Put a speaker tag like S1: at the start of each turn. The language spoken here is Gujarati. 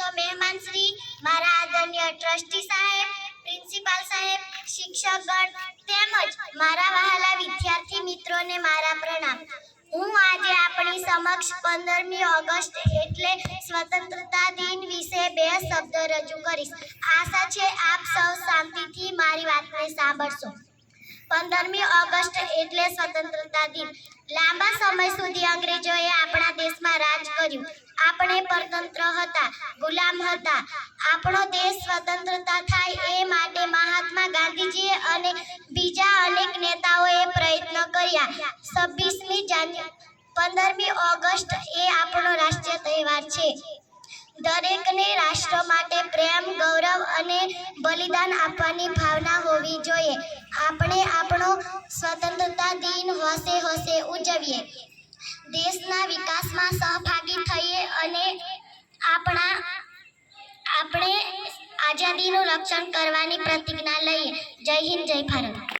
S1: તો મહેમાન શ્રી મારા આદરણીય ટ્રસ્ટી સાહેબ, પ્રિન્સિપાલ સાહેબ, શિક્ષકગણ તેમજ મારા વહાલા વિદ્યાર્થી મિત્રોને મારા પ્રણામ. હું આજે આપણી સમક્ષ પંદરમી ઓગસ્ટ એટલે સ્વતંત્રતા દિન વિશે બે શબ્દ રજૂ કરીશ. આશા છે આપ સૌ શાંતિથી મારી વાતને સાંભળશો. પંદરમી ઓગસ્ટ એટલે સ્વતંત્રતા દિન. લાંબા સમય સુધી અંગ્રેજોએ આપણા દેશમાં રાજ કર્યું. આપણે પરતંત્ર હતા, ગુલામ હતા. આપણો દેશ સ્વતંત્રતા થાય એ માટે મહાત્મા ગાંધીજીએ અને બીજા અનેક નેતાઓએ પ્રયત્ન કર્યા. છવ્વીસમી જાન્યુ, પંદરમી ઓગસ્ટ એ આપણો રાષ્ટ્રીય તહેવાર છે. દરેકને રાષ્ટ્ર માટે પ્રેમ, ગૌરવ અને બલિદાન આપવાની ભાવના હોવી જોઈએ. આપણે આપણો સ્વતંત્રતા દિન હોશે હોશે ઉજવીએ. દેશના વિકાસમાં સહભાગી થઈએ અને આપણા આપણે આઝાદીનું રક્ષણ કરવાની પ્રતિજ્ઞા લઈએ જય હિન્દ જય ભારત.